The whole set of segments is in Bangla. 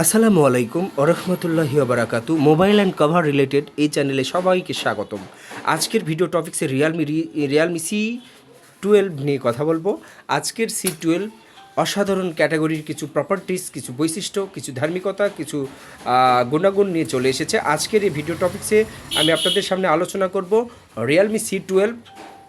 আসসালামু আলাইকুম, ওরহমতুল্লাহি বারাকাতু মোবাইল অ্যান্ড কভার রিলেটেড এই চ্যানেলে সবাইকে স্বাগতম। আজকের ভিডিও টপিক্সে রিয়ালমি রিয়ালমি সি টুয়েলভ নিয়ে কথা বলব। আজকের সি টুয়েলভ অসাধারণ ক্যাটাগরির কিছু প্রপার্টিস কিছু বৈশিষ্ট্য, কিছু ধার্মিকতা, কিছু গুণাগুণ নিয়ে চলে এসেছে। আজকের এই ভিডিও টপিক্সে আমি আপনাদের সামনে আলোচনা করব রিয়ালমি সি টুয়েলভ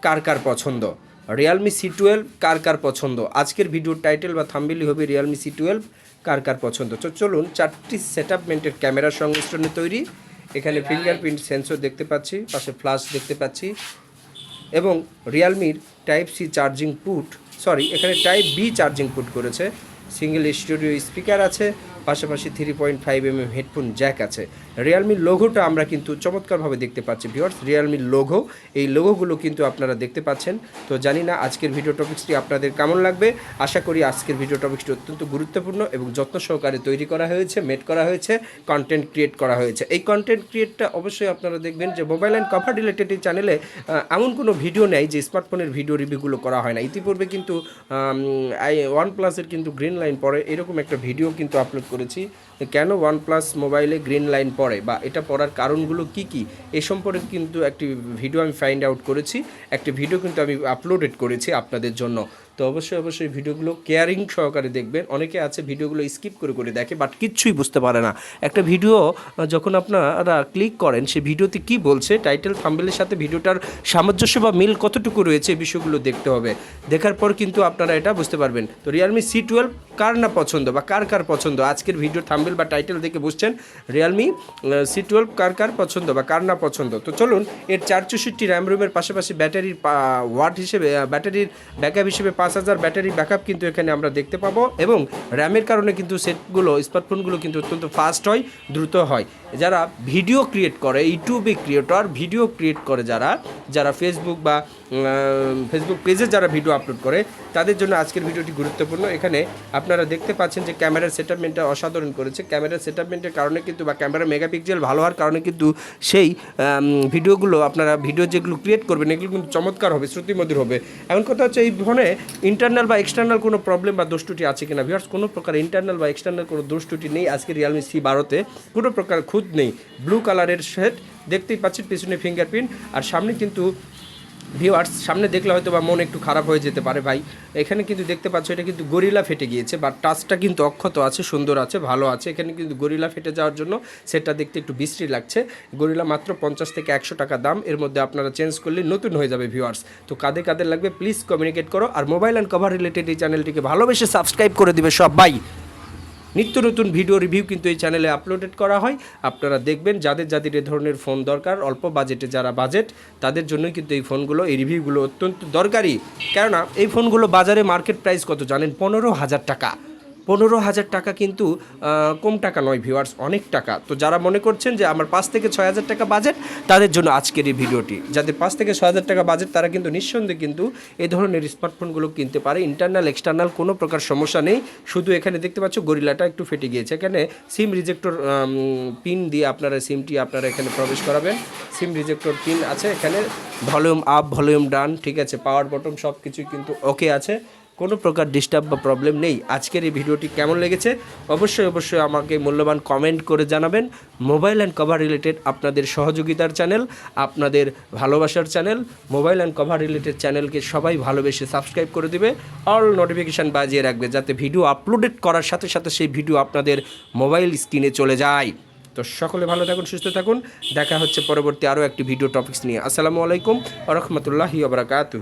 কার কার পছন্দ। রিয়ালমি সি টুয়েলভ কার কার পছন্দ? আজকের ভিডিওর টাইটেল বা থাম্বেলি হবে রিয়ালমি সি টুয়েলভ কার কার পছন্দ? তো চলুন চারটি সেট সেটআপমেন্টের ক্যামেরার সংমিশ্রণে তৈরি। এখানে ফিঙ্গারপ্রিন্ট সেন্সর দেখতে পাচ্ছি পাশে ফ্লাশ দেখতে পাচ্ছি। এবং রিয়ালমির type C charging port sorry এখানে টাইপ বি চার্জিং পুট করেছে। সিঙ্গেল স্টুডিও স্পিকার আছে। পাশাপাশি three point five M M headphone jack আছে। রিয়ালমির লোগোটা আমরা কিন্তু চমৎকারভাবে দেখতে পাচ্ছি ভিওর্স রিয়ালমির লোগো এই লোগোগুলো কিন্তু আপনারা দেখতে পাচ্ছেন। তো জানি না আজকের ভিডিও টপিক্সটি আপনাদের কেমন লাগবে। আশা করি আজকের ভিডিও টপিকটি অত্যন্ত গুরুত্বপূর্ণ এবং যত্ন সহকারে তৈরি করা হয়েছে মেড করা হয়েছে কন্টেন্ট ক্রিয়েট করা হয়েছে। এই কন্টেন্ট ক্রিয়েটটা অবশ্যই আপনারা দেখবেন যে মোবাইল অ্যান্ড কভার রিলেটেড এই চ্যানেলে এমন কোনো ভিডিও নেই যে স্মার্টফোনের ভিডিও রিভিউগুলো করা হয় না। ইতিপূর্বে কিন্তু ওয়ান প্লাসের কিন্তু গ্রিন লাইন পরে এরকম একটা ভিডিও কিন্তু আপলোড করেছি কেন ওয়ানপ্লাস মোবাইলে গ্রিন লাইন পড়ে বা এটা পড়ার কারণগুলো কি কি, এ সম্পর্কে কিন্তু একটি ভিডিও আমি ফাইন্ড আউট করেছি। একটি ভিডিও কিন্তু আমি আপলোডেড করেছি আপনাদের জন্য। তো অবশ্যই অবশ্যই ভিডিওগুলো কেয়ারিং সহকারে দেখবেন। অনেকে আছে ভিডিওগুলো স্কিপ করে করে দেখে বাট কিচ্ছুই বুঝতে পারে না। একটা ভিডিও যখন আপনারা ক্লিক করেন সেই ভিডিওতে কি বলছে টাইটেল থাম্বেলের সাথে ভিডিওটার সামঞ্জস্য বা মিল কতটুকু রয়েছে বিষয়গুলো দেখতে হবে। দেখার পর কিন্তু আপনারা এটা বুঝতে পারবেন। তো রিয়ালমি সি টুয়েলভ কার না পছন্দ বা কার কার পছন্দ? আজকের ভিডিও থাম্বেল বা টাইটেল দেখে বুঝছেন রিয়ালমি সি টুয়েলভ কার কার পছন্দ বা কার না পছন্দ? তো চলুন, এর চার চৌষট্টি র্যাম রুমের পাশাপাশি ব্যাটারির ওয়াট হিসেবে ব্যাটারির ব্যাকআপ হিসেবে পাঁচ হাজার ব্যাটারি ব্যাকআপ কিন্তু এখানে আমরা দেখতে পাবো এবং র্যামের কারণে কিন্তু সেটগুলো, স্মার্টফোনগুলো কিন্তু অত্যন্ত ফাস্ট হয়, দ্রুত হয়। যারা ভিডিও ক্রিয়েট করে ইউটিউবে ক্রিয়েটর ভিডিও ক্রিয়েট করে যারা যারা ফেসবুক বা ফেসবুক পেজে যারা ভিডিও আপলোড করে, তাদের জন্য আজকের ভিডিওটি গুরুত্বপূর্ণ। এখানে আপনারা দেখতে পাচ্ছেন যে ক্যামেরার সেটআপমেন্টটা অসাধারণ করেছে। ক্যামেরার সেটআপমেন্টের কারণে কিন্তু বা ক্যামেরা মেগাপিক্সেল ভালো হওয়ার কারণে কিন্তু সেই ভিডিওগুলো আপনারা ভিডিও যেগুলো ক্রিয়েট করবেন, এগুলো কিন্তু চমৎকার হবে, শ্রুতিমধুর হবে। এমন কথা হচ্ছে এই ফোনে ইন্টারনাল বা এক্সটার্নাল কোনো প্রবলেম বা দোষ ত্রুটি আছে কিনা? ভিউয়ার্স কোনো প্রকার ইন্টারনাল বা এক্সটার্নাল কোনো দোষ ত্রুটি নেই আজকে রিয়ালমি সি বারোতে। কোনো প্রকার খুঁত নেই। ব্লু কালারের সেট দেখতেই পাচ্ছেন পিছনে ফিঙ্গারপ্রিন্ট আর সামনে কিন্তু ভিউয়ার্স সামনে দেখলে হয়তো বা মন একটু খারাপ হয়ে যেতে পারে ভাই। এখানে কিন্তু দেখতে পাচ্ছ, এটা কিন্তু গরিলা ফেটে গিয়েছে বা টাচটা কিন্তু অক্ষত আছে, সুন্দর আছে, ভালো আছে। এখানে কিন্তু গরিলা ফেটে যাওয়ার জন্য সেটা দেখতে একটু বিশ্রী লাগছে। গরিলা মাত্র পঞ্চাশ থেকে একশো টাকা দাম, এর মধ্যে আপনারা চেঞ্জ করলে নতুন হয়ে যাবে ভিউয়ার্স তো কাদের কাদের লাগবে প্লিজ কমিউনিকেট করো। আর মোবাইল অ্যান্ড কভার রিলেটেড এই চ্যানেলটিকে ভালোবেসে সাবস্ক্রাইব করে দিবে সবাই নিত্য নতুন ভিডিও রিভিউ কিন্তু এই চ্যানেলে আপলোডেড করা হয়। আপনারা দেখবেন যাদের যাদের এ ধরনের ফোন দরকার, অল্প বাজেটে যারা বাজেট, তাদের জন্যই কিন্তু এই ফোনগুলো, এই রিভিউগুলো অত্যন্ত দরকারি। কেননা, এই ফোনগুলো বাজারে মার্কেট প্রাইস কত জানেন? পনেরো হাজার টাকা। পনেরো হাজার টাকা কিন্তু কম টাকা নয় ভিউয়ার্স অনেক টাকা। তো যারা মনে করছেন যে আমার পাঁচ থেকে ছয় হাজার টাকা বাজেট তাদের জন্য আজকের এই ভিডিওটি। যাদের পাঁচ থেকে ছয় হাজার টাকা বাজেট তারা কিন্তু নিঃসন্দেহে কিন্তু এই ধরনের স্মার্টফোনগুলো কিনতে পারে। ইন্টারনাল এক্সটার্নাল কোনো প্রকার সমস্যা নেই। শুধু এখানে দেখতে পাচ্ছ, গরিলাটা একটু ফেটে গিয়েছে। এখানে সিম রিজেক্টর পিন দিয়ে আপনারা সিমটি আপনারা এখানে প্রবেশ করাবেন। সিম রিজেক্টর পিন আছে এখানে। ভলিউম আপ ভলিউম ডান ঠিক আছে? পাওয়ার বটম সব কিছুই কিন্তু ওকে আছে। কোনো প্রকার ডিস্টার্ব বা প্রবলেম নেই। আজকের এই ভিডিওটি কেমন লেগেছে? অবশ্যই অবশ্যই আমাকে মূল্যবান কমেন্ট করে জানাবেন। মোবাইল অ্যান্ড কভার রিলেটেড আপনাদের সহযোগিতার চ্যানেল আপনাদের ভালোবাসার channel mobile and cover related চ্যানেলকে সবাই ভালোবেসে সাবস্ক্রাইব করে দেবে। অল নোটিফিকেশান বাজিয়ে রাখবে যাতে ভিডিও আপলোডেড করার সাথে সাথে সেই ভিডিও আপনাদের মোবাইল স্ক্রিনে চলে যায়। তো সকলে ভালো থাকুন, সুস্থ থাকুন। দেখা হচ্ছে পরবর্তী আরও একটি ভিডিও টপিক্স নিয়ে। আসসালামু আলাইকুম রহমতুল্লাহি আবরাকাতু